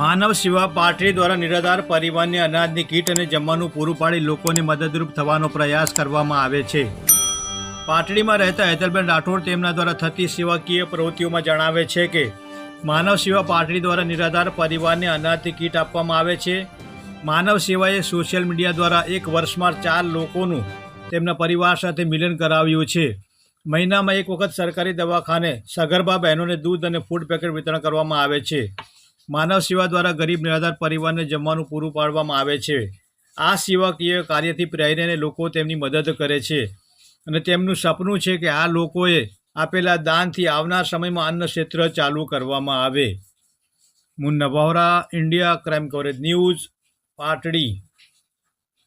માનવ સેવા પાટડી દ્વારા નિરાધાર પરિવારને અનાજની કીટ અને જમવાનું પૂરું પાડી લોકોને મદદરૂપ થવાનો પ્રયાસ કરવામાં આવે છે. પાટડીમાં રહેતા હેતલબેન રાઠોડ તેમના દ્વારા થતી સેવાકીય પ્રવૃત્તિઓમાં જણાવે છે કે, માનવ સેવા પાટડી દ્વારા નિરાધાર પરિવારને અનાજની કીટ આપવામાં આવે છે. માનવ સેવાએ સોશિયલ મીડિયા દ્વારા એક વર્ષમાં ચાર લોકોનું તેમના પરિવાર સાથે મિલન કરાવ્યું છે. મહિનામાં એક વખત સરકારી દવાખાને સગર્ભા બહેનોને દૂધ અને ફૂડ પેકેટ વિતરણ કરવામાં આવે છે. માનવ સેવા દ્વારા ગરીબ નિરાધાર પરિવારને જમવાનું પૂરું પાડવામાં આવે છે. આ સેવાકીય કાર્યથી પ્રેરીને લોકો તેમની મદદ કરે છે. અને તેમનું સપનું છે કે આ લોકોએ આપેલા દાનથી આવનાર સમયમાં અન્ન ક્ષેત્ર ચાલુ કરવામાં આવે. Munna Vohra, India crime coverage news, Patdi.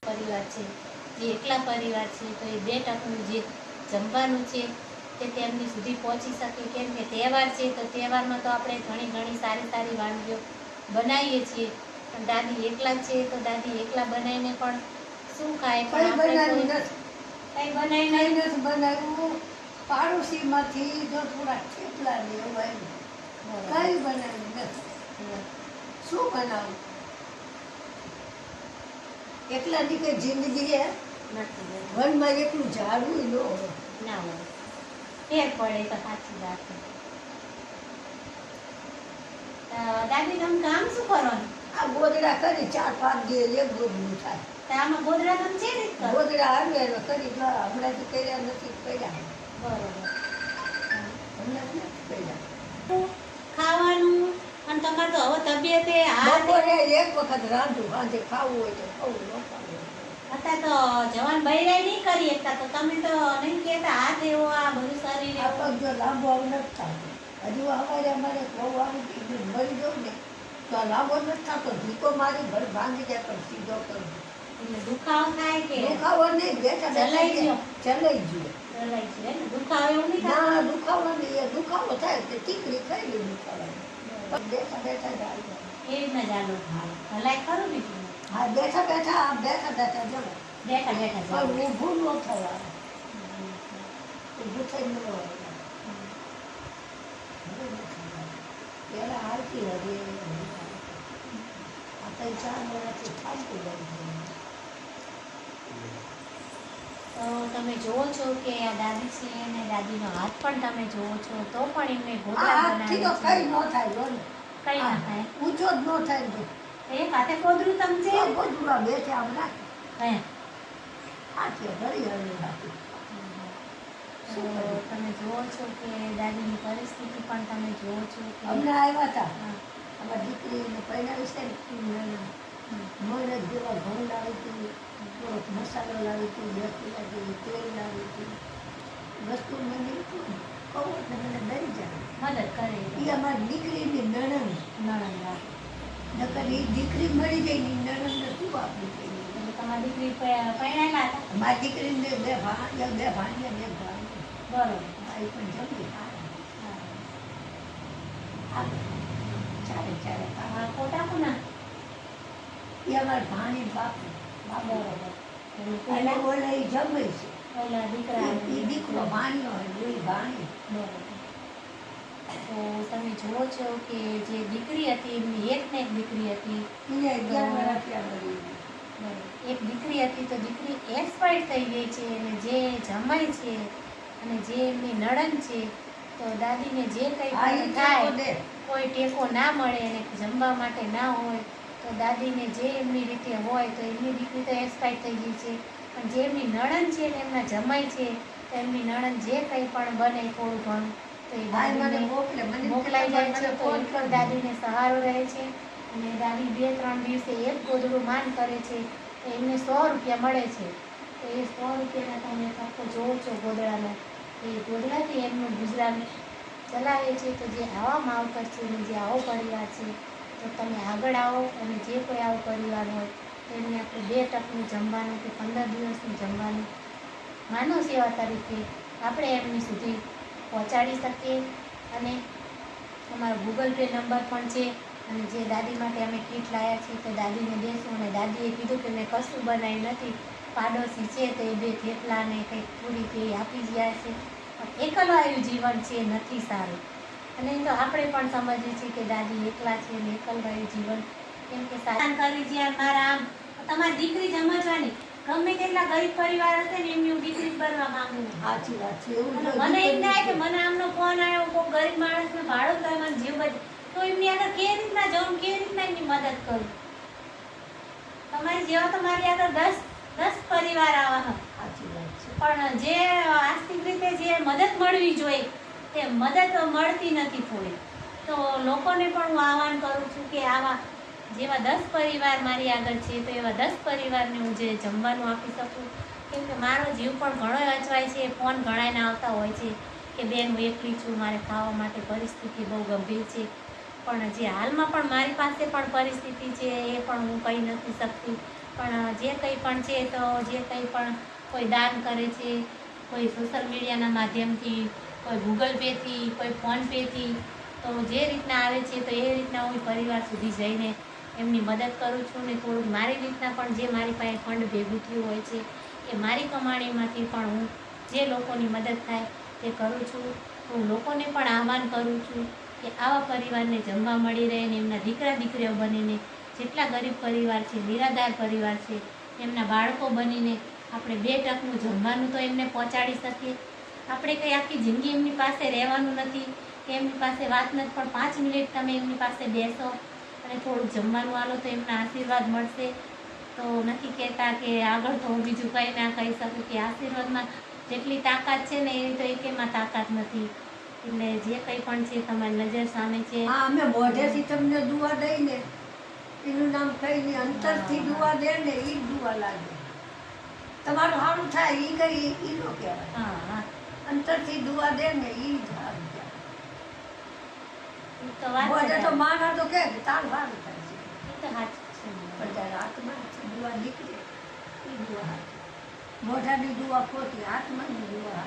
પરિવાર છે. એકલા પરિવાર છે. તો એ બે ટકનું જે જમવાનું છે તે તેમની સુધી પહોંચી શકે કેમ કે તહેવાર છે તો તહેવારમાં તો આપણે ઘણી ઘણી સારી સારી વાનગીઓ બનાવીએ છીએ. પણ દાદી એકલા છે તો દાદી એકલા બનાવીને પણ શું ખાય? પણ આપણે કંઈ બનાવી નથી. બનાવ્યું. પાડોશીમાંથી જો થોડા થેપલા લેવાય કંઈ બનાવ્યું નથી. શું બનાવું એકલાની કંઈ જિંદગી હે. વનમાં એકલું ઝાડવું ન હોય. ના હોય. ફેર પડે તો સાચી વાત દાદી તમે કામ શું કરો આ ગોદડા કરી ચાર પાંચ દિવસ એક ગોદડું થાય. આમાં ગોદડા તમે છે ને ગોદડા આવી કરી જો હમણાંથી કર્યા નથી કર્યા. બરોબર. હમણાં કર્યા. ખાવાનું અને તમારે તો હવે તબિયતે બપોરે એક વખત રાંધું સાંજે ખાવું હોય તો ખાવું ન ખાવું અત્યારે તો જવાન બૈરાય નહીં કરી શકતા તો તમે તો નહીં કહેતા હાથ એવો આ બધું શરીર આ પગ જો લાંબો આવું નથી થતો. હજુ અમારે અમારે બહુ આવી ગઈ મરી જવું ને તો આ લાંબો નથી થતો. ધીકો મારી ભર ભાંગી જાય પણ સીધો કરું. એટલે દુખાવો થાય કે? દુખાવો નહીં બેઠા ચલાઈ ગયો. ચલાઈ ગયો. દુખાવો એવું નહીં થાય ના દુખાવો નહીં દુખાવો થાય તે ટીકડી ખાઈ લે દુખાવો બેઠા બેઠા જાય. એ રીતના ચાલો ભાવ ભલાઈ ખરું બીજું? હા બેઠા બેઠા આમ બેઠા બેઠા જવાય બેઠા બેઠા પણ. ઊભું ન થવા ઊભું થઈ ન પહેલાં હાલતી હવે આ તો ચાર મહિનાથી થાકતું તો તમે જોવો છો કે આ દાદી છે અને દાદીનો હાથ પણ તમે જોવો છો તો પણ એમને આ ઘોડા હાથથી તો કઈ ન થાય બોલો. કઈ ન થાય. ઊંચો જ ન થાય એક હાથે કોદરું તમ છે? આ બે છે નાખે. હે. આ ભરી હળી હાથે. તો તમે જુઓ છો કે દાદીની પરિસ્થિતિ પણ તમે જુઓ છો કે અમને આવ્યા હતા. અમારી દીકરીને પહેરાવી છે મોરજ જેવા ઘઉં લાવી હતી મસાલો લાવી હતી દસ લાવી તેલ લાવી હતી. વસ્તુ મને કહું એટલે મને ડરી જાય. મદદ કરે એ અમારી દીકરીની નણંદ નણંદા નકર એ દીકરી મળી ગઈ ની નણંદને શું આપી ગઈ તમારી દીકરી પરણાયેલા હતા? મારી દીકરીને બે ભાણિયા બે ભાણિયા બે ભાણિયા. બરોબર. એ પણ જમી. કામ. આ ખોટા કોના એ અમારી ભાણી બાપ. બરોબર. અને ઓલા એ જમે છે. દીકરા એ દીકરો ભાણ્યો હોય એ ભાણી. બરોબર. તો તમે જુઓ છો કે જે દીકરી હતી એમની એક ને એક દીકરી હતી. એક દીકરી હતી તો દીકરી એક્સપાયર થઈ ગઈ છે અને જે જમાઈ છે અને જે એમની નણંદ છે તો દાદીને જે કંઈ પણ થાય કોઈ ટેકો ના મળે અને જમવા માટે ના હોય તો દાદીને જે એમની રીતે હોય તો એમની દીકરી તો એક્સપાયર થઈ ગઈ છે. પણ જે એમની નણંદ છે ને એમના જમાઈ છે તો એમની નણંદ જે કંઈ પણ બને થોડું ઘણું મોકલાઈ જાય છે તો પણ દાદીને સહારો રહે છે અને દાદી બે ત્રણ દિવસે એક ગોદડું માન કરે છે તો એમને સો રૂપિયા મળે છે. તો એ સો રૂપિયાના તમે જોવો છો ગોદડાનો. એ ગોદડાથી એમનું ગુજરાન ચલાવે છે તો જે આવા માવતર છે ને જે આવો પરિવાર છે તો તમે આગળ આવો અને જે કોઈ આવો પરિવાર હોય એમને આપણે બે ટકનું જમવાનું કે પંદર દિવસનું જમવાનું. માનવ સેવા તરીકે આપણે એમની સુધી પહોંચાડી શકીએ અને અમારો ગૂગલ પે નંબર પણ છે અને જે દાદી માટે અમે કીટ લાવ્યા છીએ તો દાદીને દેશું અને દાદીએ કીધું કે મેં કશું બનાવ્યું નથી, પાડોશી છે તો એ બે થેપલા ને કંઈક પૂરી કે આપી ગયા છે. એકલવાયું જીવન છે નથી સારું. અને તો આપણે પણ સમજીએ છીએ કે દાદી એકલા છે ને એકલવાયું જીવન. કેમ કે સાધન કરી જ્યાં મારા આમ. તમારી દીકરી સમજવાની. ગમે તેટલા ગરીબ પરિવાર હશે ને એમની હું દીકરી બનવા માંગુ સાચી વાત છે મને એમ થાય કે મને આમનો ફોન આવ્યો કોઈ ગરીબ માણસને ભાડું થાય મને જીવ બચે. તો એમની આગળ કેવી રીતના જાઉં કેવી રીતના એમની મદદ કરું? તમારી જેવા તો મારી આગળ દસ દસ પરિવાર આવા સાચી વાત છે. પણ જે આર્થિક રીતે જે મદદ મળવી જોઈએ તે મદદ મળતી નથી થોડી તો લોકોને પણ હું આહવાન કરું છું કે આવા જેવા દસ પરિવાર મારી આગળ છે, તો એવા દસ પરિવારને હું જે જમવાનું આપી શકું? કેમ કે મારો જીવ પણ ઘણો અચવાય છે, ફોન ઘણાને આવતા હોય છે કે બેન, હું એકલી છું, મારે ખાવા માટે પરિસ્થિતિ બહુ ગંભીર છે. પણ જે હાલમાં પણ મારી પાસે પણ પરિસ્થિતિ છે, એ પણ હું કહી નથી શકતી. પણ જે કંઈ પણ છે, તો જે કંઈ પણ કોઈ દાન કરે છે, કોઈ સોશિયલ મીડિયાના માધ્યમથી, કોઈ ગૂગલ પેથી, કોઈ ફોનપેથી તો જે રીતના આવે છે, તો એ રીતના હું પરિવાર સુધી જઈને એમની મદદ કરું છું ને થોડુંક મારી રીતના પણ જે મારી પાસે ફંડ ભેગું થયું હોય છે, એ મારી કમાણીમાંથી પણ હું જે લોકોની મદદ થાય તે કરું છું. હું લોકોને પણ આહવાન કરું છું કે આવા પરિવારને જમવા મળી રહે ને એમના દીકરા દીકરીઓ બનીને, જેટલા ગરીબ પરિવાર છે, નિરાધાર પરિવાર છે, એમના બાળકો બનીને આપણે બે ટકનું જમવાનું તો એમને પહોંચાડી શકીએ. આપણે કંઈ આખી જિંદગી એમની પાસે રહેવાનું નથી, કે એમની પાસે વાત નથી, પણ પાંચ મિનિટ તમે એમની પાસે બેસો. અને થોડુંક જમવાનું આલો તો એમના આશીર્વાદ મળશે. તો નથી કહેતા કે આગળ તો હું બીજું કંઈ ના કહી શકું કે આશીર્વાદમાં જેટલી તાકાત છે ને એવી તો એકેમાં તાકાત નથી. એટલે જે કંઈ પણ છે તમારી નજર સામે છે. હા અમે મોઢેથી તમને દુઆ દઈને એનું નામ કહીને અંતરથી દુઆ દે ને એ દુવા દુઆ લાગે. તમારું સારું થાય એ કઈ એ નો કહેવાય. હા હા. અંતરથી દુઆ દે ને એ જ સારું કહેવાય એ તો વાત છે તો તારી. માના તો કે તાર વાર થાય તો હાથ છે. પણ ત્યારે હાથમાં દુવા નીકળે. એ દુવા હાથ મોઢાની દુવા ખોટી દુઆ દુવા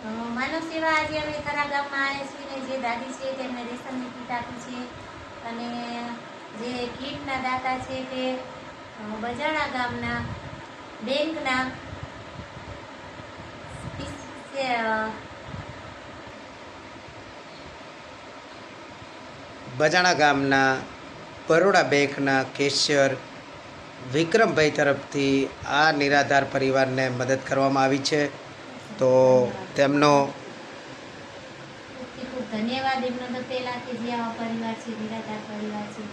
અ, માનવ સેવા આજે અમે ખરા ગામમાં આવ્યા છીએ ને જે દાદી છે તેમને રેશનની કીટ આપી છે. અને જે કીટના દાતા છે તે બજાણા ગામના બેંકના છે, અ, બજાણા ગામના, બરોડા બેંકના કેશિયર વિક્રમભાઈ તરફથી આ નિરાધાર પરિવારને મદદ કરવામાં આવી છે. તો તેમનો ધન્યવાદ એમનો તો પહેલાં કે જે આવા પરિવાર છે, નિરાધાર પરિવાર છે,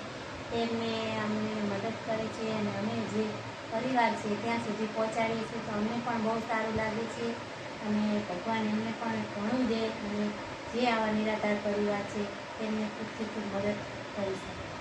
તેમને અમને મદદ કરે છે અને અમે જે પરિવાર છે ત્યાં સુધી પહોંચાડીએ છીએ. તો અમને પણ બહુ સારું લાગે છે અને ભગવાન એમને પણ ઘણું દે અને જે આવા નિરાધાર પરિવાર છે તેમને ખૂબથી ખૂબ મદદ કરી શકે